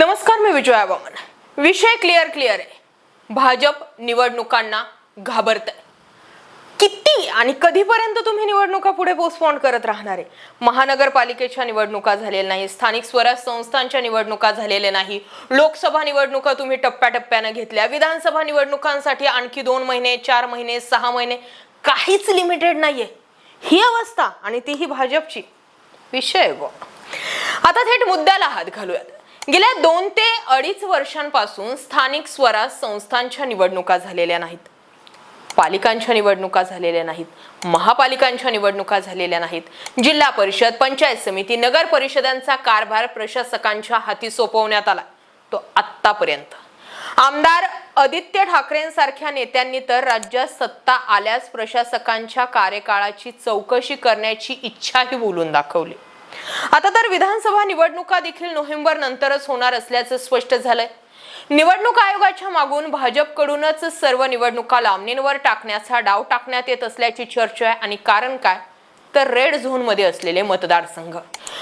नमस्कार मी विजया वामन विषय clear clear आहे. भाजप निवडणुकांना घाबरत. आहे किती आणि कधीपर्यंत तुम्ही निवडणुका पुढे पोस्टपोन करत राहणार आहे? महानगरपालिकेच्या निवडणुका झालेल्या नाही स्थानिक स्वराज संस्थांच्या निवडणुका झालेल्या नाही लोकसभा निवडणुका तुम्ही टप्प्याटप्प्यानं घेतल्या विधानसभा निवडणुकांसाठी आणखी दोन महिने चार महिने सहा महिने काहीच लिमिटेड नाहीये. ही अवस्था आणि तीही भाजपची. विषय आहे आता थेट मुद्द्याला हात घालूयात. गेल्या दोन ते अडीच वर्षांपासून स्थानिक स्वराज संस्थांच्या निवडणुका झालेल्या नाहीत. पालिकांच्या निवडणुका झालेल्या नाहीत. महापालिकांच्या निवडणुका झालेल्या नाहीत. जिल्हा परिषद पंचायत समिती नगर परिषदांचा कारभार प्रशासकांच्या हाती सोपवण्यात आला. तो आत्तापर्यंत. आमदार आदित्य ठाकरेंसारख्या नेत्यांनी तर राज्यात सत्ता आल्यास प्रशासकांच्या कार्यकाळाची चौकशी करण्याची इच्छाही बोलून दाखवली. आता तर विधानसभा निवडणुका देखील नोव्हेंबर नंतरच होणार असल्याचं स्पष्ट झालंय. निवडणूक आयोगाच्या मागून भाजपकडूनच सर्व निवडणुका लांबणींवर टाकण्याचा डाव टाकण्यात येत असल्याची चर्चा आहे. आणि कारण काय? तर रेड झोनमध्ये असलेले मतदारसंघ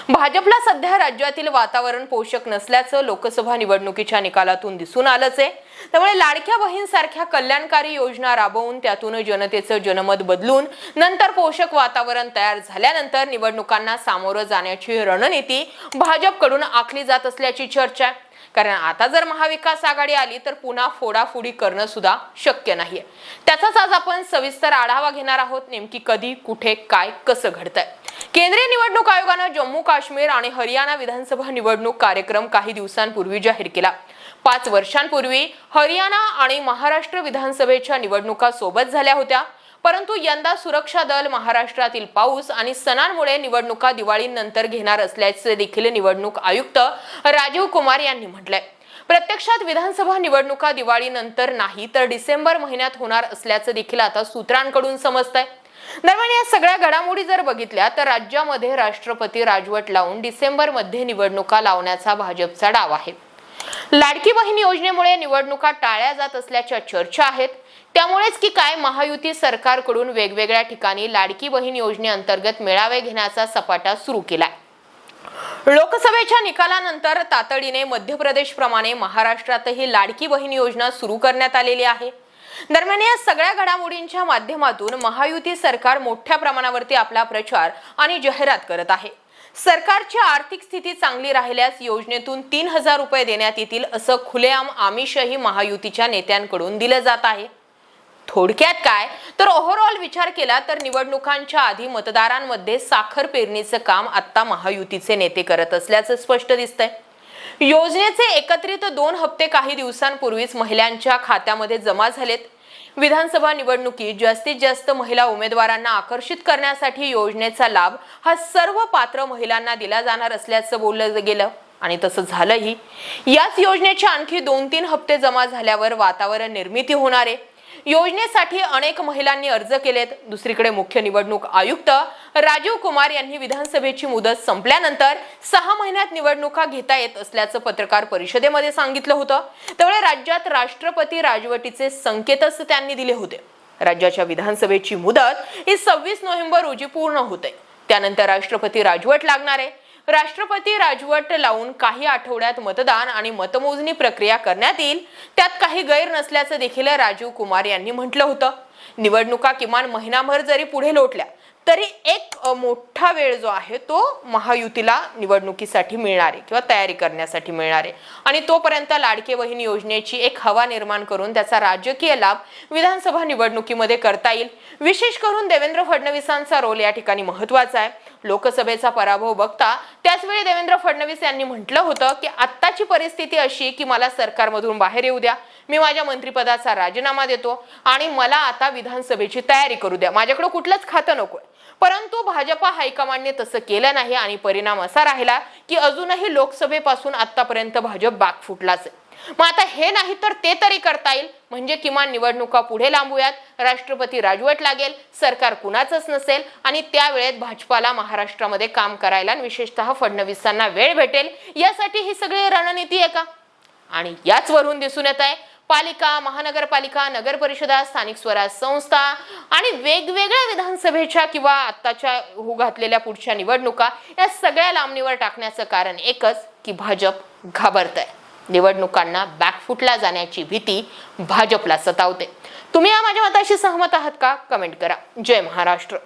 भाजपला सध्या राज्यातील वातावरण पोषक नसल्याचं लोकसभा निवडणुकीच्या निकालातून दिसून आलंच आहे. त्यामुळे लाडक्या बहीणसारख्या कल्याणकारी योजना राबवून त्यातून जनतेचं जनमत बदलून नंतर पोषक वातावरण तयार झाल्यानंतर निवडणुकांना सामोरं जाण्याची रणनीती भाजपकडून आखली जात असल्याची चर्चा आहे. कारण आता जर महाविकास आघाडी आली तर पुन्हा फोडाफोडी करणं सुद्धा शक्य नाहीये. त्याचाच आज आपण सविस्तर आढावा घेणार आहोत नेमकी कधी कुठे काय कसं घडतंय. केंद्रीय निवडणूक आयोगानं जम्मू काश्मीर आणि हरियाणा विधानसभा निवडणूक कार्यक्रम काही दिवसांपूर्वी जाहीर केला. पाच वर्षांपूर्वी हरियाणा आणि महाराष्ट्र विधानसभेच्या निवडणुका सोबत झाल्या होत्या. परंतु यंदा सुरक्षा दल महाराष्ट्रातील पाऊस आणि सणांमुळे निवडणुका दिवाळीनंतर घेणार असल्याचे देखील निवडणूक आयुक्त राजीव कुमार यांनी म्हटलंय. प्रत्यक्षात विधानसभा निवडणुका दिवाळीनंतर नाही तर डिसेंबर महिन्यात होणार असल्याचं देखील आता सूत्रांकडून समजतंय. दरम्यान या सगळ्या घडामोडी जर बघितल्या तर राज्यामध्ये राष्ट्रपती राजवट लावून डिसेंबरमध्ये निवडणुका लावण्याचा भाजपचा डाव आहे. लाडकी बहीण योजनेमुळे निवडणुका टाळल्या जात असल्याच्या चर्चा आहेत. त्यामुळेच की काय महायुती सरकारकडून वेगवेगळ्या ठिकाणी लाडकी बहीण योजनेअंतर्गत मेळावे घेण्याचा सपाटा सुरू केलाय. लोकसभेच्या निकालानंतर तातडीने मध्य प्रदेश प्रमाणे महाराष्ट्रातही लाडकी बहीण योजना सुरू करण्यात आलेली आहे. दरम्यान या सगळ्या घडामोडींच्या माध्यमातून महायुती सरकार मोठ्या प्रमाणावरती आपला प्रचार आणि जाहिरात करत आहे. सरकारची आर्थिक स्थिती चांगली राहिल्यास योजनेतून तीन हजार रुपये देण्यात येतील असं खुलेआम आमिषही महायुतीच्या नेत्यांकडून दिलं जात आहे. थोडक्यात काय? तर ओव्हरऑल विचार केला तर निवडणुकांच्या आधी मतदारांमध्ये साखर पेरणीचं काम आता महायुतीचे नेते करत असल्याचं स्पष्ट दिसतंय. योजनेचे एकत्रित दोन हप्ते काही दिवसांपूर्वीच महिलांच्या खात्यामध्ये जमा झालेत. विधानसभा निवडणुकीत जास्तीत जास्त महिला उमेदवारांना आकर्षित करण्यासाठी योजनेचा लाभ हा सर्व पात्र महिलांना दिला जाणार असल्याचं बोललं गेलं आणि तसं झालंही. याच योजनेचे आणखी दोन तीन हप्ते जमा झाल्यावर वातावरण निर्मिती होणार आहे. योजनेसाठी अनेक महिलांनी अर्ज केलेत. दुसरीकडे मुख्य निवडणूक आयुक्त राजीव कुमार यांनी विधानसभेची मुदत संपल्यानंतर सहा महिन्यात निवडणुका घेता येत असल्याचं पत्रकार परिषदेमध्ये सांगितलं होतं. त्यामुळे राज्यात राष्ट्रपती राजवटीचे संकेतच त्यांनी दिले होते. राज्याच्या विधानसभेची मुदत ही सव्वीस नोव्हेंबर रोजी पूर्ण होते. त्यानंतर राष्ट्रपती राजवट लागणार आहे. राष्ट्रपती राजवट लावून काही आठवड्यात मतदान आणि मतमोजणी प्रक्रिया करण्यात येईल. त्यात काही गैर नसल्याचं देखील राजीव कुमार यांनी म्हटलं होतं. निवडणुका किमान महिनाभर जरी पुढे लोटल्या तरी एक मोठा वेळ जो आहे तो महायुतीला निवडणुकीसाठी मिळणार आहे किंवा तयारी करण्यासाठी मिळणार. आहे आणि तोपर्यंत लाडके बहीण योजनेची एक हवा निर्माण करून त्याचा राजकीय लाभ विधानसभा निवडणुकीमध्ये करता येईल. विशेष करून देवेंद्र फडणवीसांचा रोल या ठिकाणी महत्त्वाचा आहे. लोकसभेचा पराभव बघता त्याचवेळी देवेंद्र फडणवीस यांनी म्हटलं होतं की आत्ताची परिस्थिती अशी की मला सरकारमधून बाहेर येऊ द्या मी माझ्या मंत्रिपदाचा राजीनामा देतो आणि मला आता विधानसभेची तयारी करू द्या. माझ्याकडे कुठलंच खातं नकोय. परंतु भाजपा हायकमांडने तसं केलं नाही आणि परिणाम असा राहिला की अजूनही लोकसभेपासून आतापर्यंत भाजप बाग फुटलाच आहे. मग आता हे नाही तर ते तरी करता येईल. म्हणजे किमान निवडणुका पुढे लांबूयात. राष्ट्रपती राजवट लागेल. सरकार कुणाचंच नसेल. आणि त्यावेळेत भाजपाला महाराष्ट्रामध्ये काम करायला आणि विशेषतः फडणवीसांना वेळ भेटेल. यासाठी ही सगळी रणनीती आहे का? आणि याच वरून दिसून येत आहे. पालिका महानगरपालिका नगर परिषदा स्थानिक स्वराज संस्था आणि वेगवेगळ्या विधानसभेच्या किंवा आत्ताच्या होऊ घातलेल्या पुढच्या निवडणुका या सगळ्या लांबणीवर टाकण्याचं कारण एकच की भाजप घाबरत आहे निवडणुकांना बॅकफुटला जाण्याची भीती भाजपला सतावते. तुम्ही या माझ्या मताशी सहमत आहात का? कमेंट करा. जय महाराष्ट्र.